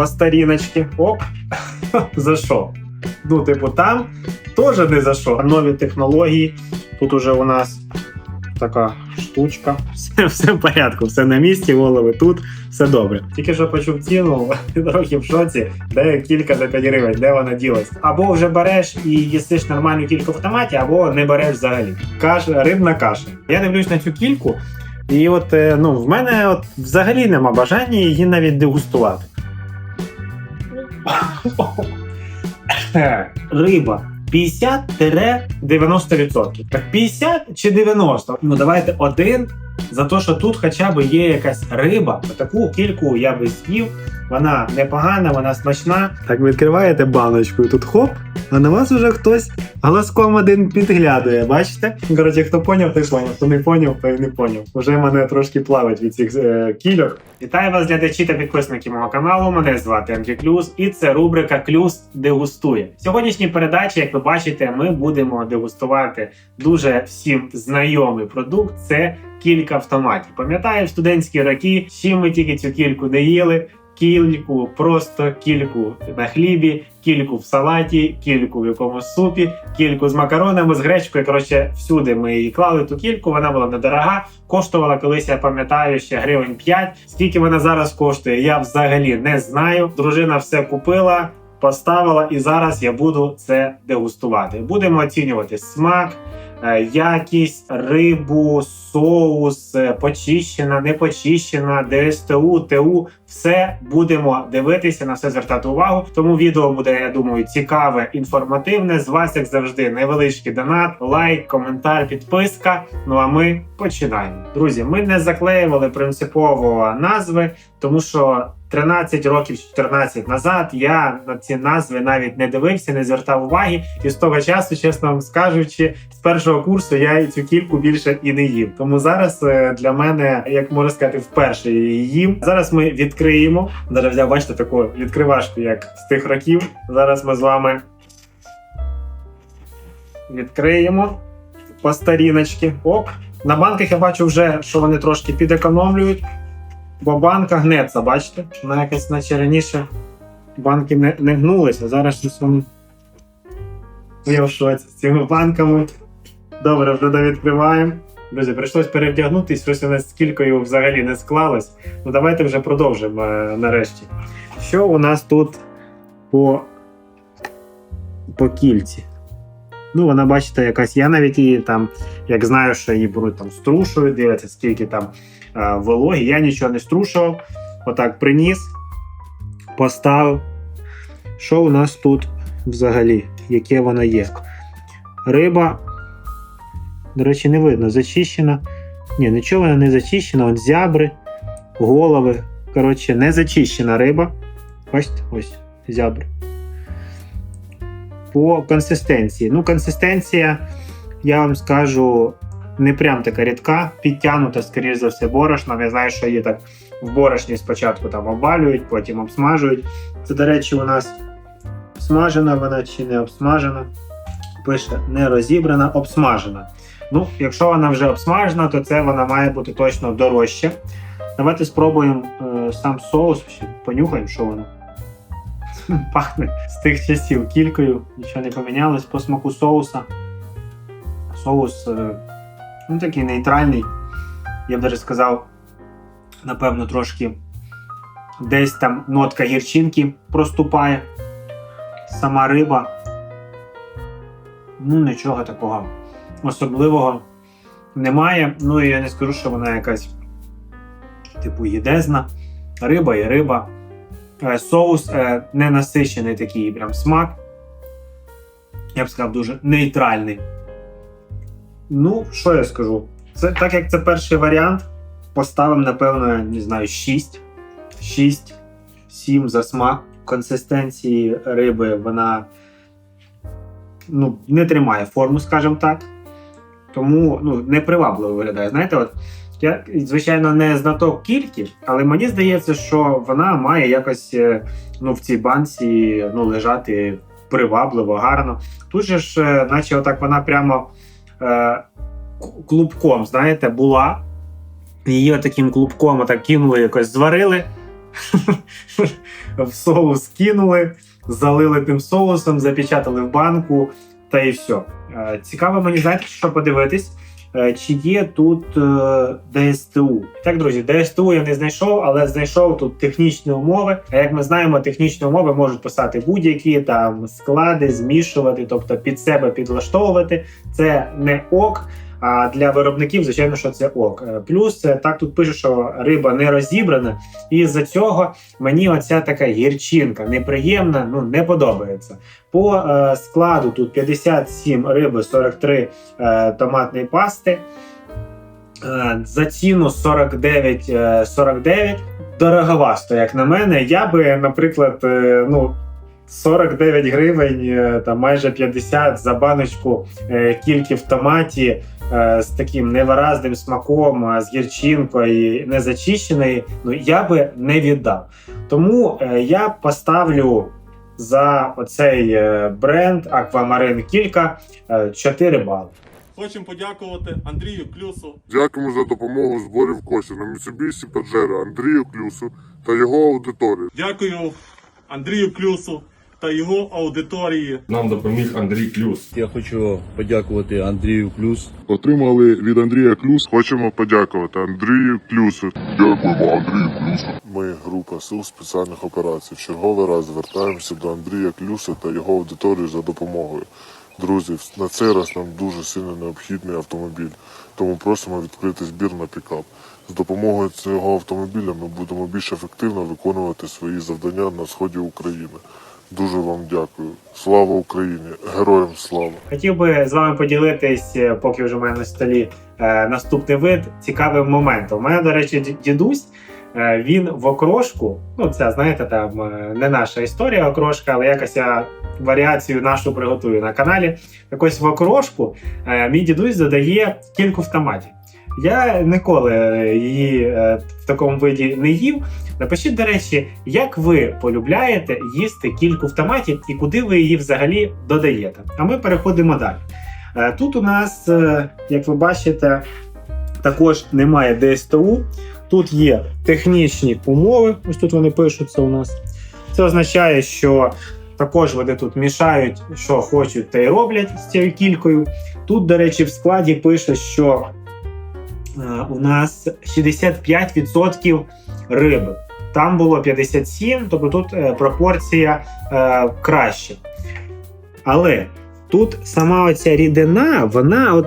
по старіночці. Оп. за що? Ну, типу, там теж не за що. Нові технології. Тут уже у нас така штучка. Все, все в порядку, все на місці, голови тут, все добре. Тільки що почув ціну, трохи в шоці, де кілька за 5 гривень, де вона ділась. Або вже береш і їсиш нормальну кільку в автоматі, або не береш взагалі. Каша, рибна каша. Я дивлюсь на цю кільку, і от е, ну, в мене от взагалі нема бажання її навіть дегустувати. Риба 50-90%. Так 50 чи 90? Ну давайте один за те, що тут хоча б є якась риба. Таку кільку я би з'їв. Вона непогана, вона смачна. Так відкриваєте баночку, і тут хоп, а на вас уже хтось глазком один підглядує. Бачите? Коротше, хто поняв, той поняв. Хто не поняв, той не поняв. Уже мене трошки плавить від цих е, кільок. Вітаю вас, глядачі та підписники мого каналу. Мене звати Андрій Клюс, і це рубрика Клюс дегустує. В сьогоднішній передачі, як ви бачите, ми будемо дегустувати дуже всім знайомий продукт. Це кілька автоматів. Пам'ятаю, в студентські роки, з чим ми тільки цю кільку не їли. Кільку, просто кільку на хлібі, кільку в салаті, кільку в якомусь супі, кільку з макаронами, з гречкою. Коротше, всюди ми її клали ту кільку. Вона була недорога. Коштувала колись, я пам'ятаю, ще гривень 5. Скільки вона зараз коштує, я взагалі не знаю. Дружина все купила, поставила, і зараз я буду це дегустувати. Будемо оцінювати смак. е, Якість, рибу, соус, е, почищена, не почищена, ДСТУ, ТУ, все будемо дивитися, на все звертати увагу. Тому відео буде, я думаю, цікаве, інформативне. З вас, як завжди, невеличкий донат, лайк, коментар, підписка. Ну а ми починаємо. Друзі, ми не заклеювали принципово назви, тому що 13 років, 14 назад я на ці назви навіть не дивився, не звертав уваги. І з того часу, чесно вам скажучи, з першого курсу я цю кільку більше і не їв. Тому зараз е, для мене, як можна сказати, вперше її їм. Зараз ми відкриємо. Зараз взяв, бачите, таку відкривашку, як з тих років. Зараз ми з вами відкриємо по старіночці. Оп. На банках я бачу вже, що вони трошки підекономлюють. Бо банка гнеться, бачите? Вона якась наче раніше банки не, не гнулися. Зараз щось в шоці з цими банками. Добре, вже довідкриваємо. Друзі, прийшлось перевдягнутись, щось у нас з кількою взагалі не склалось. Ну давайте вже продовжимо е, нарешті. Що у нас тут по, по кільці? Ну, вона, бачите, якась. Я навіть її там, як знаю, що її беруть там струшують, дивляться, скільки там е, вологі. Я нічого не струшував. Отак приніс, поставив. Що у нас тут взагалі? Яке воно є? Риба, до речі, не видно, зачищена. Ні, нічого вона не зачищена. От зябри, голови. Коротше, не зачищена риба. Бачите, ось зябри. По консистенції. Ну, консистенція, я вам скажу, не прям така рідка, підтягнута, скоріш за все, борошном. Я знаю, що її так в борошні спочатку там обвалюють, потім обсмажують. Це, до речі, у нас смажена вона чи не обсмажена. Пише не розібрана, обсмажена. Ну, якщо вона вже обсмажена, то це вона має бути точно дорожче. Давайте спробуємо е, сам соус, понюхаємо, що воно. Пахне з тих часів кількою, нічого не помінялось по смаку соуса. Соус е, ну, такий нейтральний. Я б навіть сказав, напевно, трошки десь там нотка гірчинки проступає. Сама риба. Ну, нічого такого особливого немає. Ну і я не скажу, що вона якась типу їдезна. Риба і риба. Е, Соус е, не насичений такий прям смак. Я б сказав, дуже нейтральний. Ну, що я скажу? Це, так як це перший варіант, поставимо, напевно, не знаю, 6. 6, 7 за смак. Консистенції риби вона ну, не тримає форму, скажімо так. Тому ну, непривабливо виглядає. Знаєте, от я, звичайно, не знаток кільки, але мені здається, що вона має якось е, ну, в цій банці ну, лежати привабливо, гарно. Тут же ж, е, наче отак вона прямо е, клубком, знаєте, була. Її таким клубком отак кинули, якось зварили, в соус кинули, залили тим соусом, запечатали в банку, та і все. Е, Цікаво мені знаєте, що подивитись. е, Чи є тут е, ДСТУ? Так, друзі, ДСТУ я не знайшов, але знайшов тут технічні умови. А як ми знаємо, технічні умови можуть писати будь-які там склади, змішувати, тобто під себе підлаштовувати. Це не ок. А для виробників, звичайно, що це ок. Е, Плюс е, так тут пише, що риба не розібрана, і з-за цього мені оця така гірчинка неприємна, ну не подобається. По е, складу тут 57 риби, 43 е, томатної пасти. Е, за ціну 49, е, 49. Дороговасто, як на мене. Я би, наприклад, е, ну. 49 гривень, е, там майже 50 за баночку е, кільки в томаті е, з таким невиразним смаком, з гірчинкою не зачищеної, ну я би не віддав. Тому е, я поставлю за оцей е, бренд Аквамарин Кілька е, 4 бали. Хочемо подякувати Андрію Клюсу, Дякуємо за допомогу в зборі коштів на Mitsubishi Pajero Андрію Клюсу та його аудиторії. дякую Андрію Клюсу та його аудиторії. Нам допоміг Андрій Клюс. Я хочу подякувати Андрію Плюс. Отримали від Андрія Клюс. Хочемо подякувати Андрію Клюсу. Дякуємо Андрію Клюсу. Ми, група сил спеціальних операцій, в черговий раз звертаємося до Андрія Клюса та його аудиторії за допомогою. Друзі, на цей раз нам дуже сильно необхідний автомобіль, тому просимо відкрити збір на пікап. З допомогою цього автомобіля ми будемо більш ефективно виконувати свої завдання на сході України. Дуже вам дякую. Слава Україні! Героям слава! Хотів би з вами поділитись, е, поки вже мене на столі е, наступний вид цікавим моментом. У мене, до речі, дідусь. е, Він в окрошку, ну це знаєте, там не наша історія окрошка, але якось я варіацію нашу приготую на каналі. Так ось в окрошку мій дідусь додає кільку в томаті. Я ніколи її в такому виді не їв. Напишіть, до речі, як ви полюбляєте їсти кільку в томаті і куди ви її взагалі додаєте. А ми переходимо далі. Е, Тут у нас, е, як ви бачите, також немає ДСТУ. Тут є технічні умови. Ось тут вони пишуться у нас. Це означає, що також вони тут мішають, що хочуть, те й роблять з цією кількою. Тут, до речі, в складі пише, що е, у нас 65% риби. Там було 57, тобто тут е, пропорція е, краще. Але тут сама оця рідина, вона от.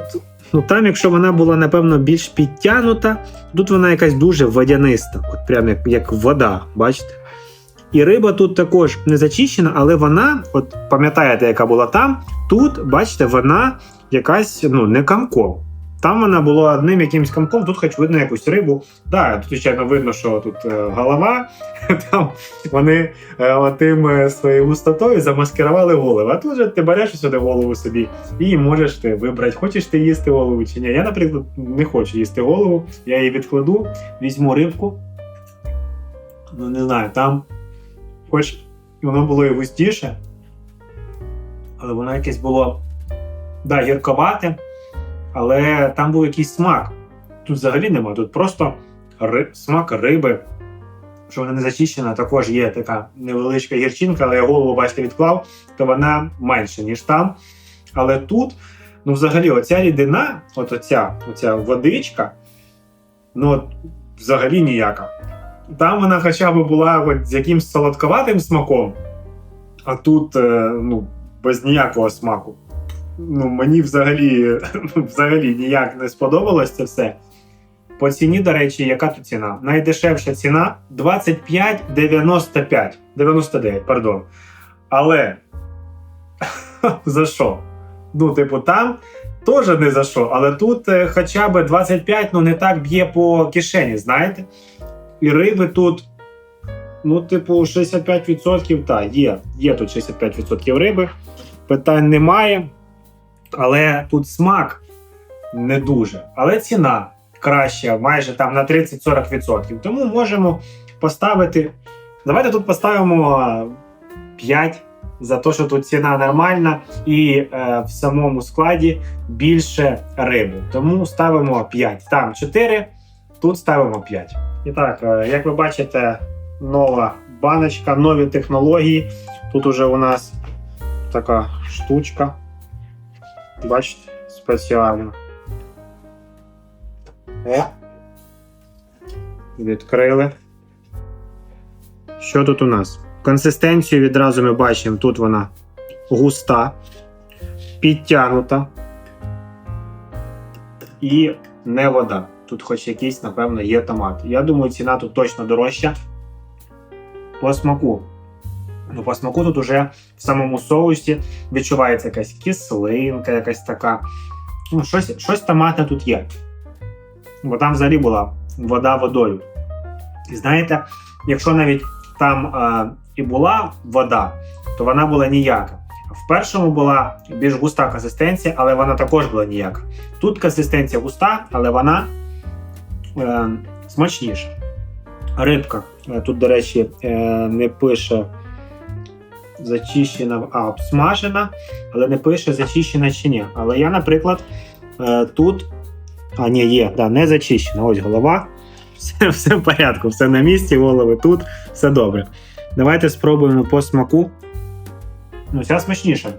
Ну там, якщо вона була, напевно, більш підтягнута, тут вона якась дуже водяниста, от прям як, як вода, бачите? І риба тут також не зачищена, але вона, от пам'ятаєте, яка була там, тут, бачите, вона якась ну, не комком. Там вона була одним якимось комком, тут хоч видно якусь рибу. Да, тут, звичайно, видно, що тут е, голова, там вони е, отим е, своєю густотою замаскирували голову. А тут же ти береш сюди голову собі і можеш ти вибрати, хочеш ти їсти голову чи ні. Я, наприклад, не хочу їсти голову, я її відкладу, візьму рибку. Ну, не знаю, там, хоч воно було і густіше, але воно якесь було да, гірковате, але там був якийсь смак. Тут взагалі нема, тут просто ри... смак риби. Що вона не зачищена, також є така невеличка гірчинка, але я голову, бачите, відклав, то вона менше, ніж там. Але тут, ну, взагалі, оця рідина, от оця, оця водичка, ну, от, взагалі ніяка. Там вона хоча б була от, з якимсь солодковатим смаком, а тут е, ну, без ніякого смаку. Ну, мені взагалі, взагалі ніяк не сподобалось це все. По ціні, до речі, яка тут ціна? Найдешевша ціна 25,95. 99, пардон. Але за що? Ну, типу, там теж не за що, але тут е, хоча б 25, ну не так б'є по кишені, знаєте? І риби тут, ну, типу, 65%, так, є. Є тут 65% риби. Питань немає. Але тут смак не дуже. Але ціна краща, майже там на 30-40%. Тому можемо поставити. Давайте тут поставимо 5 за те, що тут ціна нормальна, і е, в самому складі більше риби. Тому ставимо 5. Там 4, тут ставимо 5. І так, е, як ви бачите, нова баночка, нові технології. Тут уже у нас така штучка. Бачите, спеціальна. О. Відкрили. Що тут у нас? Консистенцію відразу ми бачимо, тут вона густа, підтягнута і не вода. Тут хоч якийсь, напевно, є томат. Я думаю, ціна тут точно дорожча. По смаку. Ну, по смаку тут уже в самому соусі відчувається якась кислинка, якась така. Ну, щось, щось томатне тут є. Бо там взагалі була вода водою. І знаєте, якщо навіть там е, і була вода, то вона була ніяка. В першому була більш густа консистенція, але вона також була ніяка. Тут консистенція густа, але вона е, смачніша. Рибка. Е, Тут, до речі, е, не пише зачищена, а обсмажена, але не пише зачищена чи ні. Але я, наприклад, е, тут. А, ні, є, да, не зачищена. Ось голова. Все, все в порядку, все на місці, голови тут, все добре. Давайте спробуємо по смаку. Ну, ця смачніша.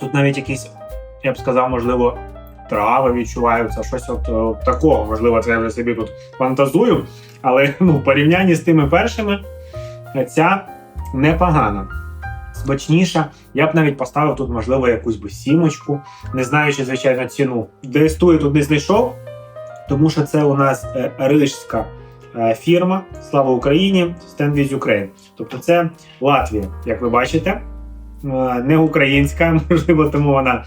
Тут навіть якісь, я б сказав, можливо, трави відчуваються, щось от, от такого. Можливо, це я вже собі тут фантазую. Але ну, в порівнянні з тими першими, ця непогана. Смачніша. Я б навіть поставив тут, можливо, якусь би сімочку, не знаючи, звичайно, ціну. ДСТУ я тут не знайшов, тому що це у нас е, рижська е, фірма. Слава Україні! Stand with Ukraine. Тобто це Латвія, як ви бачите. Е, Не українська, можливо, тому вона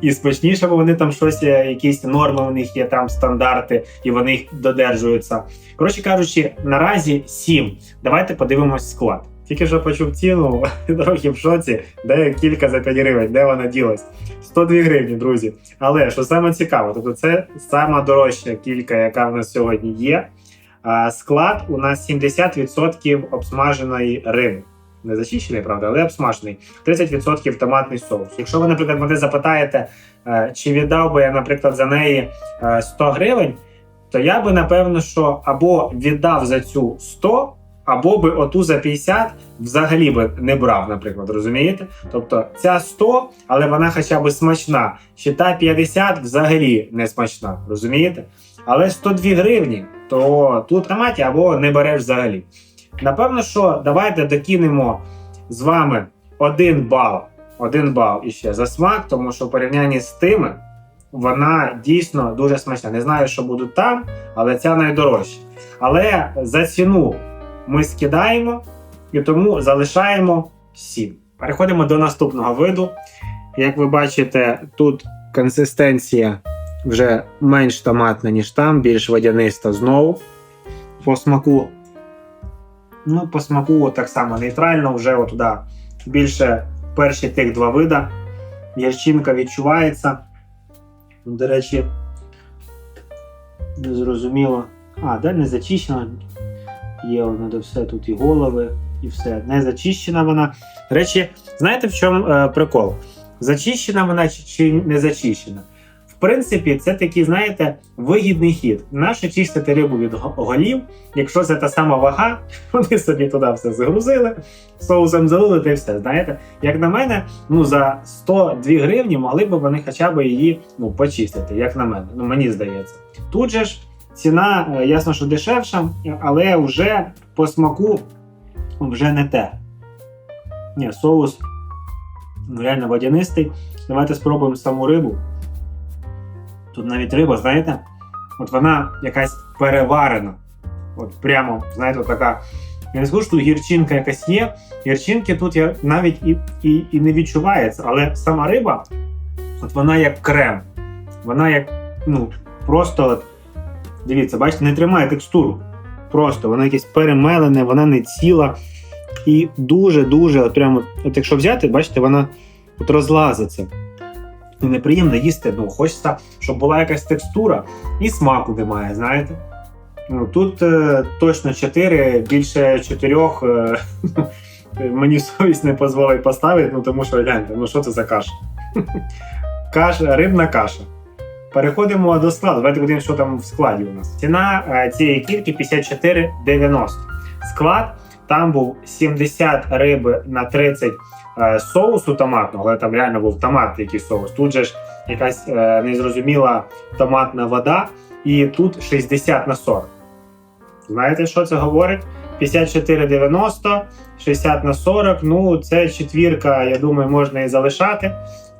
і смачніша, бо вони там щось, якісь норми у них є, там стандарти, і вони їх додержуються. Коротше кажучи, наразі 7. Давайте подивимось склад. Тільки що почув ціну, трохи в шоці, де кілька за 5 гривень, де вона ділась? 102 гривні, друзі. Але що саме цікаво, тобто це сама дорожча кілька, яка в нас сьогодні є. Склад у нас 70% обсмаженої риби. Не зачищений, правда, але обсмажений. 30% томатний соус. Якщо ви, наприклад, мене запитаєте, е, чи віддав би я, наприклад, за неї е, 100 гривень, то я би напевно, що або віддав за цю 100, або би оту за 50 взагалі би не брав, наприклад, розумієте? Тобто ця 100, але вона хоча б смачна. Чи та 50 взагалі не смачна, розумієте? Але 102 гривні, то тут томаті або не береш взагалі. Напевно, що давайте докинемо з вами один бал. Один бал іще за смак, тому що в порівнянні з тими вона дійсно дуже смачна. Не знаю, що будуть там, але ця найдорожча. Але за ціну ми скидаємо і тому залишаємо 7. Переходимо до наступного виду. Як ви бачите, тут консистенція вже менш томатна, ніж там, більш водяниста знову по смаку. Ну, по смаку так само нейтрально, вже отуди більше перші тих два вида. Ярчинка відчувається. До речі, не зрозуміло. А, де не зачищена. Є воно все тут і голови, і все. Не зачищена вона. Речі, знаєте в чому е, прикол? Зачищена вона чи, чи не зачищена? В принципі, це такий, знаєте, вигідний хід. Нащо чистити рибу від голів, якщо це та сама вага, вони собі туди все загрузили, соусом залили та й все. Знаєте, як на мене, ну за 102 гривні могли б вони хоча б її ну, почистити, як на мене. Ну мені здається. Тут же ж ціна, е, ясно, що дешевша, але вже по смаку вже не те. Ні, соус ну, реально водянистий. Давайте спробуємо саму рибу. Тут навіть риба, знаєте, от вона якась переварена. От прямо, знаєте, от така. Я не скажу, що тут гірчинка якась є. Гірчинки тут я навіть і, і, і не відчувається, але сама риба, от вона як крем. Вона як, ну, просто от, дивіться, бачите, не тримає текстуру. Просто вона якесь перемелене, вона не ціла. І дуже-дуже, от прямо, от якщо взяти, бачите, вона от розлазиться. І неприємно їсти. Ну, хочеться, щоб була якась текстура і смаку немає, знаєте. Ну, тут е, точно 4, більше 4 е, мені совість не дозволить поставити, ну тому що гляньте, ну що це за каша? каша, рибна каша. Переходимо до складу. Давайте подивимося, що там в складі у нас. Ціна е, цієї кільки 54,90. склад. Там був 70 риби на 30 е, соусу томатного, але там реально був томат, який соус. Тут же ж якась е, незрозуміла томатна вода, і тут 60 на 40. Знаєте, що це говорить? 54,90, 60 на 40. Ну, це четвірка, я думаю, можна і залишати.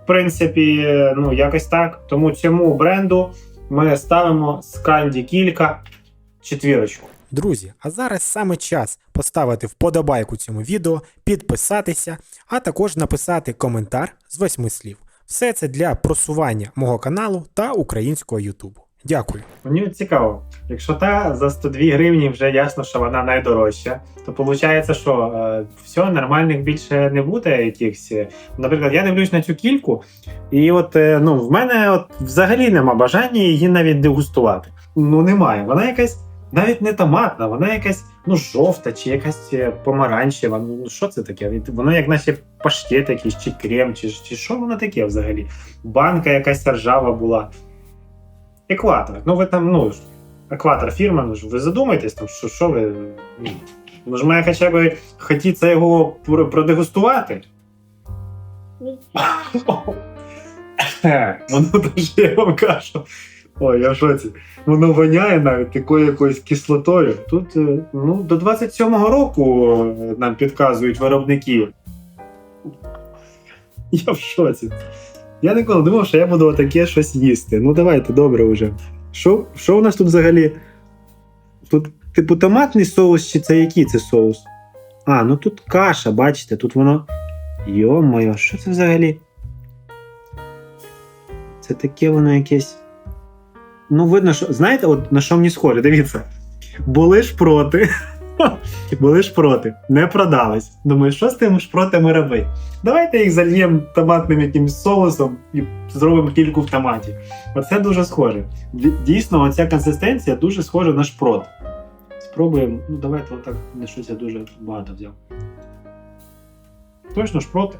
В принципі, ну якось так. Тому цьому бренду ми ставимо сканді кілька четвірочку. Друзі, а зараз саме час поставити вподобайку цьому відео, підписатися, а також написати коментар з восьми слів. Все це для просування мого каналу та українського Ютубу. Дякую. Мені цікаво, якщо та за 102 гривні вже ясно, що вона найдорожча, то виходить, що е, все, нормальних більше не буде якихось. Наприклад, я дивлюсь на цю кільку, і от е, ну, в мене от взагалі нема бажання її навіть дегустувати. Ну немає. Вона якась навіть не томатна, вона якась ну жовта чи якась е, помаранчева. Ну що це таке? Воно як наче паштет якийсь, чи крем, чи, чи що воно таке взагалі? Банка якась ржава була. Екватор. Ну ви там, ну, екватор фірма, ну ж ви задумайтесь, там, що, що ви. Ну, ну має хоча б хотіться його продегустувати. Воно дуже, я вам кажу. Ой, я в шоці. Воно воняє навіть такою якоюсь кислотою. Тут е, ну, до 27-го року е, нам підказують виробники. Я в шоці. Я ніколи не думав, що я буду отаке щось їсти. Ну давайте, добре вже. Що, що у нас тут взагалі? Тут, типу, томатний соус, чи це який це соус? А, ну тут каша, бачите, тут воно. Йо-моє, що це взагалі? Це таке воно якесь. Ну, видно, що. Знаєте, от на що мені схоже? Дивіться. Були ж проти. Були ж проти, не продались. Думаю, що з тими шпротами робити? Давайте їх зальємо томатним якимось соусом і зробимо кільку в томаті. Оце дуже схоже. Дійсно, оця консистенція дуже схожа на шпрот. Спробуємо. Ну, давайте отак, не щось я дуже багато взяв. Точно шпроти?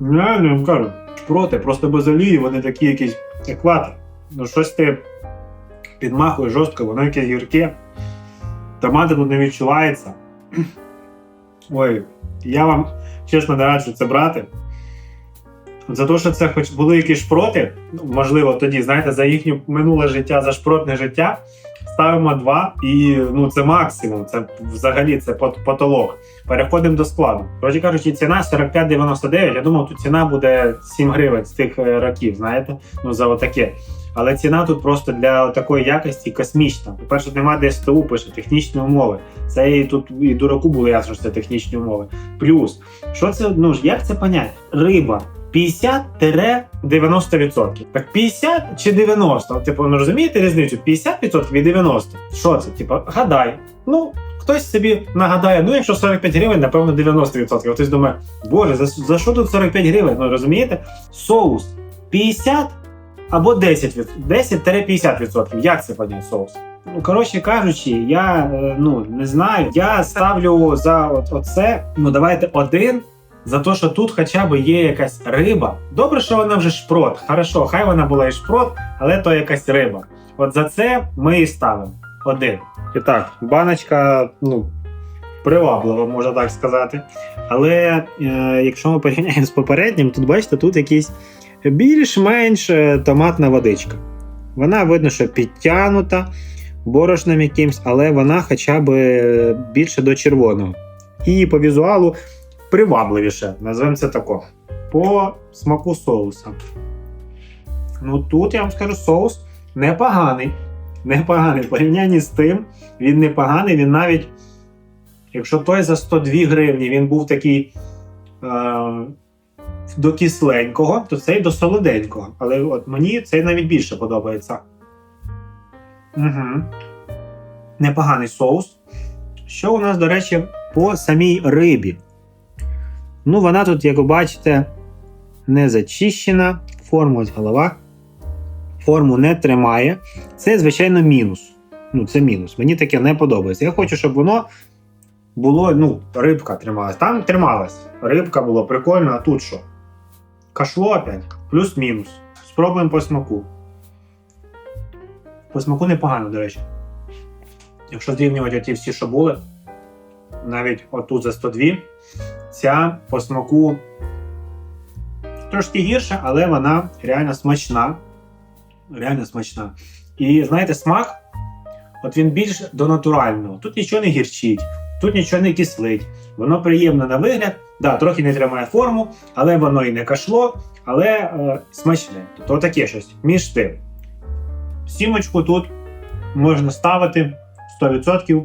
Не вам кажу. Шпроти, просто без олії, вони такі якісь екватор. Ну, щось ти підмахує жорстко, воно якесь гірке. Томати тут не відчувається. Ой, я вам чесно не раджу це брати. За те, що це хоч були якісь шпроти, можливо, тоді, знаєте, за їхнє минуле життя, за шпротне життя, ставимо два, і ну це максимум, це взагалі це потолок. Переходимо до складу. Коротше кажучи, ціна 45,99. Я думав, тут ціна буде 7 гривень з тих е, років, знаєте, ну за отаке. Але ціна тут просто для такої якості космічна. По-перше, немає ДСТУ, пише технічні умови. Це і тут і дураку було ясно, що це технічні умови. Плюс, що це, ну ж, як це понять? Риба 50-90%. Так 50 чи 90? Типу, ну розумієте різницю? 50% і 90. Що це? Типу, гадай. Ну, хтось собі нагадає, ну якщо 45 гривень, напевно 90%. Хтось думає, боже, за, за що тут 45 гривень? Ну розумієте? Соус 50 або 10%. 10-50%. Як це понять соус? Ну, коротше кажучи, я е, ну не знаю. Я ставлю за от, оце. Ну давайте один. За те, що тут хоча б є якась риба. Добре, що вона вже шпрот. Хорошо, хай вона була і шпрот, але то якась риба. От за це ми і ставимо. Один. І так, баночка, ну, приваблива, можна так сказати. Але е, якщо ми порівняємо з попереднім, тут бачите, тут якийсь більш-менш е, томатна водичка. Вона видно, що підтягнута борошном якимсь, але вона хоча б е, більше до червоного. І по візуалу привабливіше, називаємо це тако. По смаку соуса. Ну тут я вам скажу, соус непоганий. Непоганий. В порівнянні з тим, він непоганий, він навіть, якщо той за 102 гривні він був такий е, до кисленького, то цей до солоденького. Але от мені цей навіть більше подобається. Угу. Непоганий соус. Що у нас, до речі, по самій рибі? Ну, вона тут, як ви бачите, не зачищена. Форму ось голова. Форму не тримає. Це, звичайно, мінус. Ну, це мінус. Мені таке не подобається. Я хочу, щоб воно було, ну, рибка трималась. Там трималась. Рибка було прикольно, а тут що? Кашло опять. Плюс-мінус. Спробуємо по смаку. По смаку непогано, до речі. Якщо зрівнювати ті всі, що були, навіть отут за 102. Ця по смаку трошки гірша, але вона реально смачна. Реально смачна. І знаєте, смак, от він більш до натурального. Тут нічого не гірчить, тут нічого не кислить. Воно приємно на вигляд. Да, трохи не тримає форму, але воно і не кашло, але е, смачне. Тобто таке щось між тим. Сімочку тут можна ставити 100%.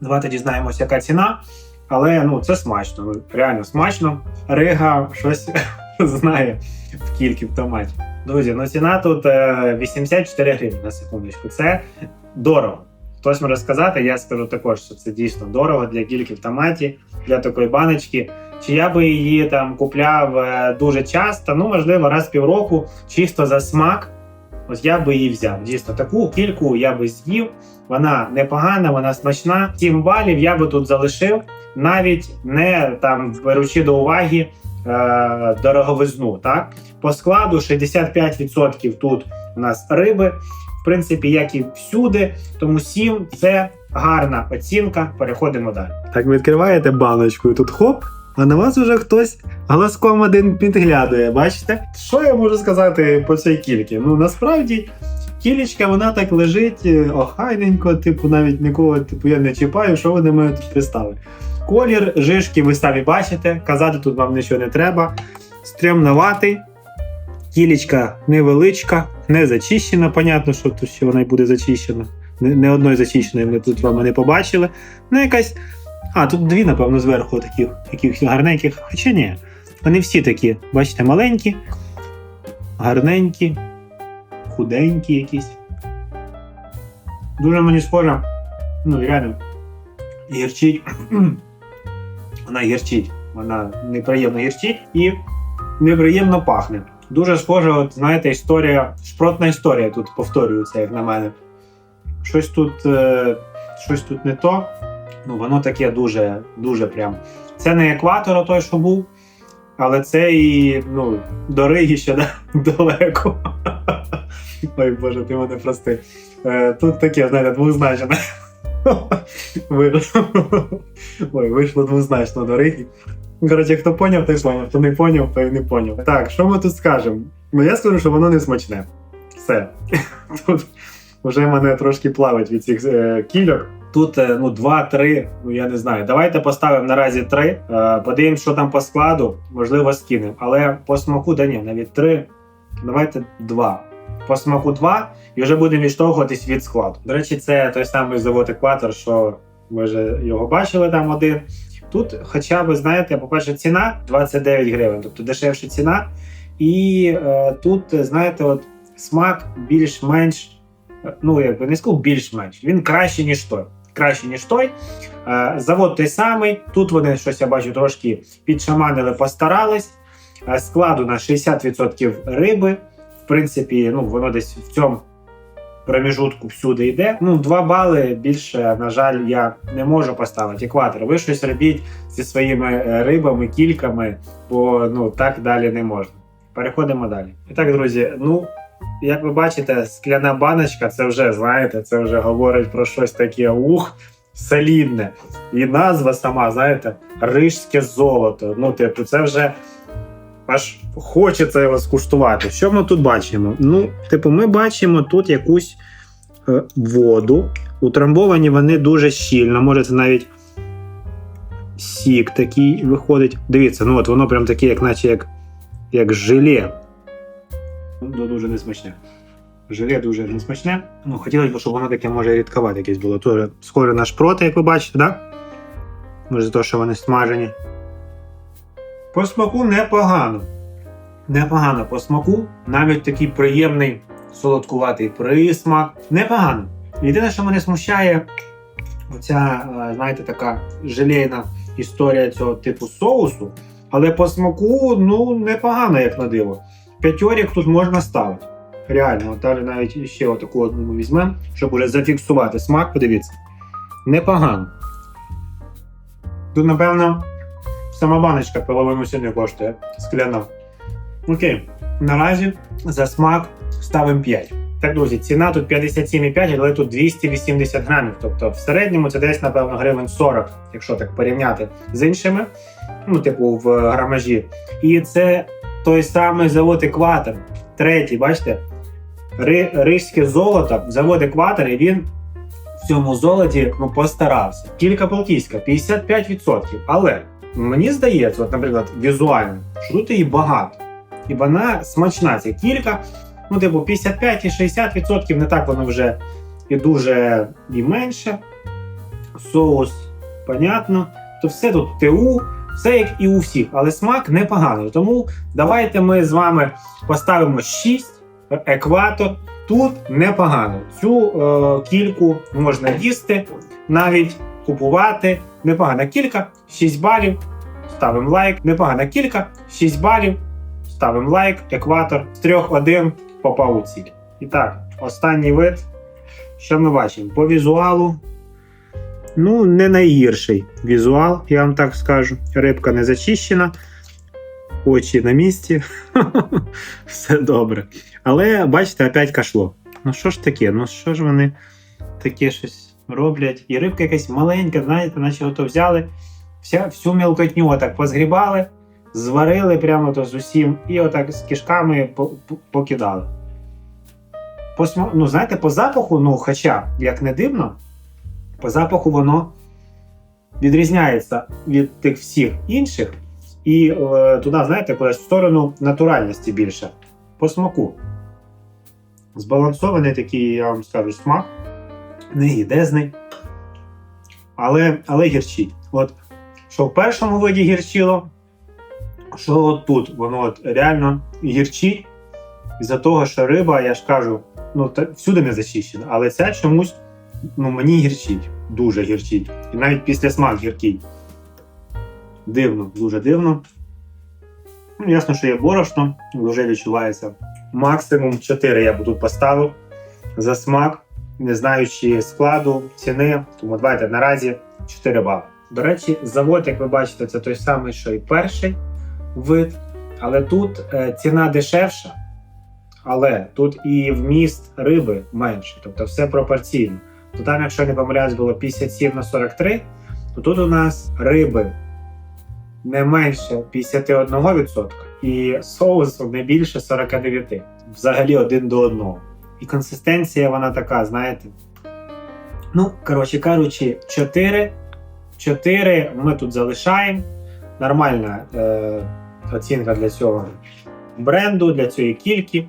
Давайте дізнаємося, яка ціна. Але ну, це смачно, реально смачно. Рига щось знає в кільки в томаті. Друзі, ну ціна тут е, 84 гривні на секундочку. Це дорого. Хтось може сказати, я скажу також, що це дійсно дорого для кільки в томаті, для такої баночки. Чи я би її там купляв е, дуже часто, ну можливо, раз в півроку, чисто за смак. Ось я би її взяв. Дійсно, таку кільку я би з'їв. Вона непогана, вона смачна. 7 балів я би тут залишив, навіть не там беручи до уваги е, дороговизну. Так? По складу 65% тут у нас риби, принципі, як і всюди. Тому 7 це гарна оцінка. Переходимо далі. Так відкриваєте баночку, і тут хоп, а на вас вже хтось глазком один підглядує. Бачите? Що я можу сказати по цій кільки? Ну насправді. Кілічка, вона так лежить е, охайненько, типу, навіть нікого типу, я не чіпаю, що вони мене тут пристали. Колір жишки ви самі бачите, казати тут вам нічого не треба. Стрімноватий. Кілічка невеличка, не зачищена. Понятно, що тут ще вона й буде зачищена. Не, не одної зачищеної ми тут вами не побачили. Ну, якась. А, тут дві, напевно, зверху таких, таких гарненьких. Хоча ні. Вони всі такі, бачите, маленькі, гарненькі, худенькі якісь. Дуже мені схожа. Ну, реально. Гірчить. Вона гірчить. Вона неприємно гірчить і неприємно пахне. Дуже схожа, от знаєте, історія, шпротна історія тут повторюється, як на мене. Щось тут, е, щось тут не то. Ну, воно таке дуже, дуже прям. Це не екватор, той, що був, але це і ну, до Риги ще да, далеко. Ой, Боже, ти мене прости. Е, тут таке, знаєте, двозначне. Ой, вийшло двозначно до Риги. Коротше, хто поняв, той поняв, хто не поняв, той не поняв. Так, що ми тут скажемо? Ну я скажу, що воно не смачне. Все. Тут вже мене трошки плавить від цих е, кільок. Тут е, ну, 2-3, ну я не знаю. Давайте поставимо наразі 3. Е, подивимось, що там по складу, можливо, скинемо. Але по смаку, да ні, навіть 3. Давайте 2. По смаку 2 і вже будемо відштовхуватись від складу. До речі, це той самий завод екватор, що ми вже його бачили там один. Тут, хоча б, знаєте, по-перше, ціна 29 гривень, тобто дешевша ціна. І е, тут, знаєте, от смак більш-менш, е, ну якби не скажу більш-менш, він краще, ніж той. Краще, ніж той. Е, завод той самий. Тут вони щось я бачу трошки підшаманили, постарались. Е, складу на 60% риби. В принципі, ну воно десь в цьому проміжутку всюди йде. Ну, 2 бали більше, на жаль, я не можу поставити. Екватор, ви щось робіть зі своїми е, рибами, кільками, бо ну так далі не можна. Переходимо далі. І так, друзі, ну. Як ви бачите, скляна баночка, це вже, знаєте, це вже говорить про щось таке ух, солідне. І назва сама, знаєте, рижське золото. Ну, типу, це вже аж хочеться його скуштувати. Що ми тут бачимо? Ну, типу, ми бачимо тут якусь е, воду. Утрамбовані вони дуже щільно. Може, це навіть сік такий виходить. Дивіться, ну от воно прям таке, як наче як, як желе. Ну, дуже несмачне. Желе дуже несмачне. Ну, хотілося б, щоб воно таке, може, рідковате якесь було. Тоже схоже на шпроти, як ви бачите? Да? Може, за те, що вони смажені. По смаку непогано. Непогано по смаку. Навіть такий приємний солодкуватий присмак. Непогано. Єдине, що мене смущає, оця, е, знаєте, така желейна історія цього типу соусу. Але по смаку, ну, непогано, як на диво. П'ятьорік тут можна ставити. Реально, далі навіть ще отаку одну ми візьмемо, щоб уже зафіксувати смак, подивіться. Непогано. Тут, напевно, сама баночка половину сьогодні коштує скляна. Окей, наразі за смак ставимо 5. Так, друзі, ціна тут 57,5, але тут 280 грамів. Тобто в середньому це десь, напевно, гривень 40, якщо так порівняти з іншими, ну, типу, в грамажі. І це той самий завод екватор. Третій, бачите, Ри, рижське золото, завод екватор, і він в цьому золоті ну, постарався. Кілька Балтійська 55%. Але мені здається, от, наприклад, візуально, що тут її багато. І вона смачна. Ця кілька, ну, типу, 55 і 60% не так воно вже і дуже і менше. Соус, понятно. То все тут ТУ, все як і у всіх, але смак непоганий. Тому давайте ми з вами поставимо 6 екватор. Тут непогано. Цю е, кільку можна їсти, навіть купувати. Непогана кілька, 6 балів. Ставимо лайк. Непогана кілька, 6 балів. Ставимо лайк, екватор. З 3-1 попав у ціль. І так, останній вид. Що ми бачимо? По візуалу. Ну, не найгірший візуал, я вам так скажу. Рибка не зачищена, очі на місці. Все добре. Але бачите, опять кашло. Ну що ж таке? Ну що ж вони таке щось роблять? І рибка якась маленька, знаєте, наче ото взяли вся, всю мілкотню отак позгрібали, зварили прямо то з усім, і отак з по- покидали. По, ну, знаєте, по запаху, ну, хоча, як не дивно, по запаху воно відрізняється від тих всіх інших, і е, туди, знаєте, кудись в сторону натуральності більше. По смаку. Збалансований такий, я вам скажу, смак, не гідезний, але, але гірчить. От, що в першому виді гірчило, що от тут воно от реально гірчить із-за того, що риба, я ж кажу, ну всюди не зачищена, але ця чомусь ну, мені гірчить, дуже гірчить. І навіть після смак гіркий. Дивно, дуже дивно. Ну, ясно, що є борошно, вже відчувається. Максимум 4 я б тут поставив за смак, не знаючи складу, ціни. Тому давайте наразі 4 бали. До речі, завод, як ви бачите, це той самий, що і перший вид, але тут е, ціна дешевша, але тут і вміст риби менший, тобто все пропорційно. То там, якщо не помиляюсь, було 57 на 43, то тут у нас риби не менше 51% і соусу не більше 49%. Взагалі один до одного. І консистенція вона така, знаєте. Ну, коротше кажучи, 4. 4 ми тут залишаємо. Нормальна е, оцінка для цього бренду, для цієї кільки.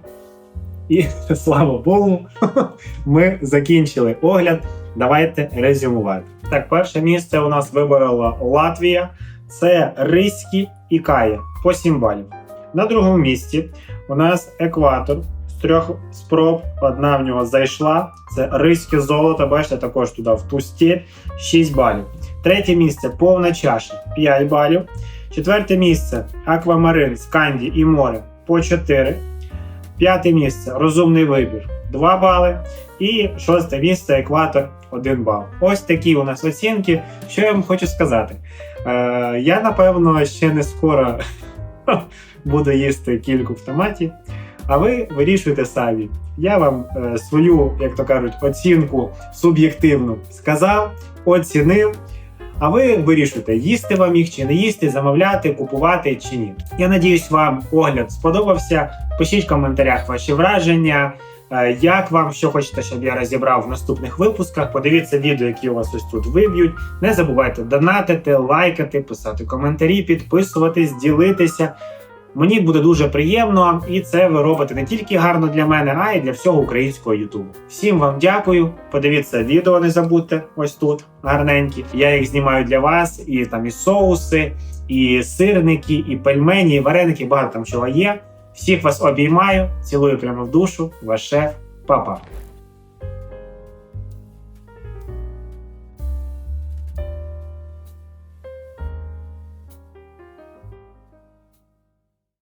І слава Богу, ми закінчили огляд. Давайте резюмувати. Так, перше місце у нас виборола Латвія. Це Риські і Кая по 7 балів. На другому місці у нас екватор трьох спроб. Одна в нього зайшла. Це Риське золото. Бачите, також туди в ту степь 6 балів. Третє місце повна чаша 5 балів. Четверте місце Аквамарин, Сканді і море по 4. П'яте місце розумний вибір 2 бали. І шосте місце екватор 1 бал. Ось такі у нас оцінки. Що я вам хочу сказати? Е, я напевно ще не скоро буду їсти кільку в томаті, а ви вирішуйте самі. Я вам е, свою, як то кажуть, оцінку суб'єктивну сказав, оцінив. А ви вирішуйте, їсти вам їх чи не їсти, замовляти, купувати чи ні. Я надіюсь, вам огляд сподобався. Пишіть в коментарях ваші враження. Е, Як вам що хочете, щоб я розібрав в наступних випусках? Подивіться відео, які у вас ось тут виб'ють. Не забувайте донатити, лайкати, писати коментарі, підписуватись, ділитися. Мені буде дуже приємно, і це ви робите не тільки гарно для мене, а й для всього українського Ютубу. Всім вам дякую. Подивіться відео, не забудьте ось тут гарненькі. Я їх знімаю для вас, і там і соуси, і сирники, і пельмені, і вареники, багато там чого є. Всіх вас обіймаю, цілую прямо в душу, ваш шеф, Па-па.